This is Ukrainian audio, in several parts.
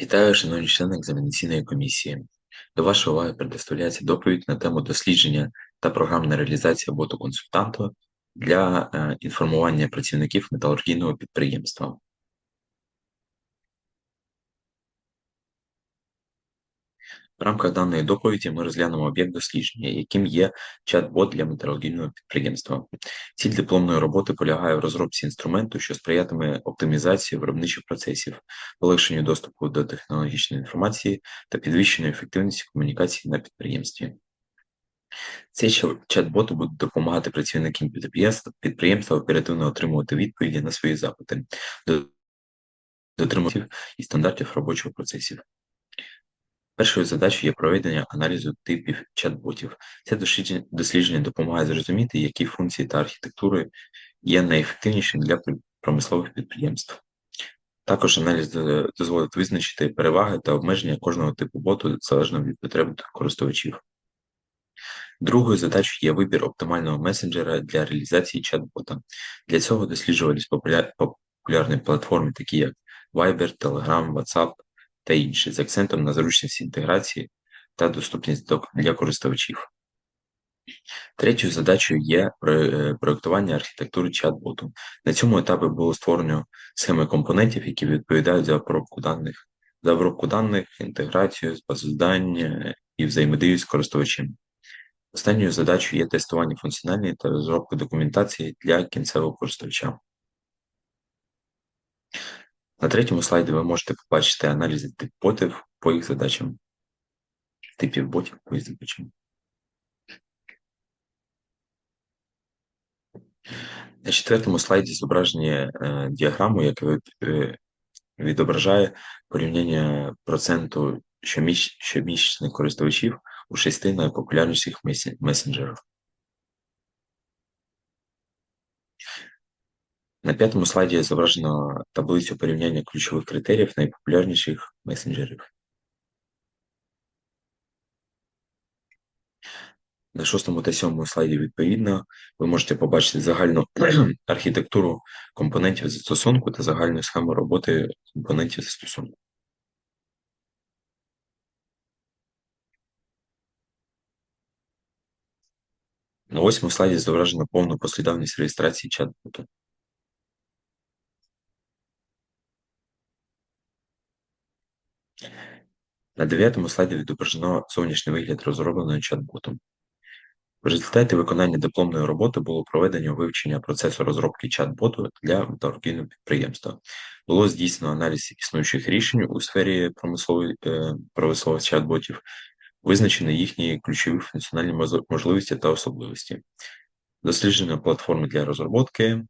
Вітаю, шановні члени екзаменаційної комісії. До вашої уваги предоставляється доповідь на тему дослідження та програмна реалізація боту консультанта для е, інформування працівників металургійного підприємства. В рамках даної доповіді ми розглянемо об'єкт дослідження, яким є чат-бот для металургійного підприємства. Ціль дипломної роботи полягає в розробці інструменту, що сприятиме оптимізації виробничих процесів, полегшенню доступу до технологічної інформації та підвищенню ефективності комунікації на підприємстві. Цей чат-бот буде допомагати працівникам підприємства оперативно отримувати відповіді на свої запити, дотримувати і стандартів робочого процесів. Першою задачею є проведення аналізу типів чат-ботів. Це дослідження допомагає зрозуміти, які функції та архітектури є найефективнішими для промислових підприємств. Також аналіз дозволить визначити переваги та обмеження кожного типу боту залежно від потреб користувачів. Другою задачею є вибір оптимального месенджера для реалізації чат-бота. Для цього досліджувались популярні платформи, такі як Viber, Telegram, WhatsApp, та інші з акцентом на зручність інтеграції та доступність для користувачів. Третьою задачею є е, проєктування архітектури чат-боту. На цьому етапі було створено схеми компонентів, які відповідають за обробку даних, за обробку даних, інтеграцію, базу і взаємодію з користувачем. Останньою задачею є тестування функціональної та розробка документації для кінцевого користувача. На третьому слайді ви можете побачити аналізи тип ботів по їх задачам, типів ботів по їх задачам. На четвертому слайді зображення е, діаграму, яка е, відображає порівняння проценту щомісячних користувачів у шести найпопулярніших месенджерів. На п'ятому слайді зображено таблицю порівняння ключових критеріїв найпопулярніших месенджерів. На шостому та сьомому слайді відповідно ви можете побачити загальну архітектуру компонентів застосунку та загальну схему роботи компонентів застосунку. На восьмому слайді зображено повну послідовність реєстрації чат-боту. На дев'ятому слайді відображено зовнішній вигляд розробленого чат-ботом. В результаті виконання дипломної роботи було проведено вивчення процесу розробки чат-боту для металургійного підприємства. Було здійснено аналіз існуючих рішень у сфері промислових е, промислових чат-ботів, визначено їхні ключові функціональні можливості та особливості, досліджено платформи для розробки,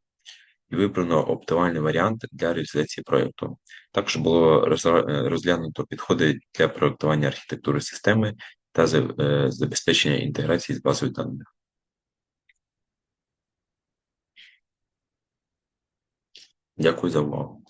і вибрано оптимальний варіант для реалізації проєкту. Також було розглянуто підходи для проєктування архітектури системи та е, забезпечення інтеграції з базою даних. Дякую за увагу.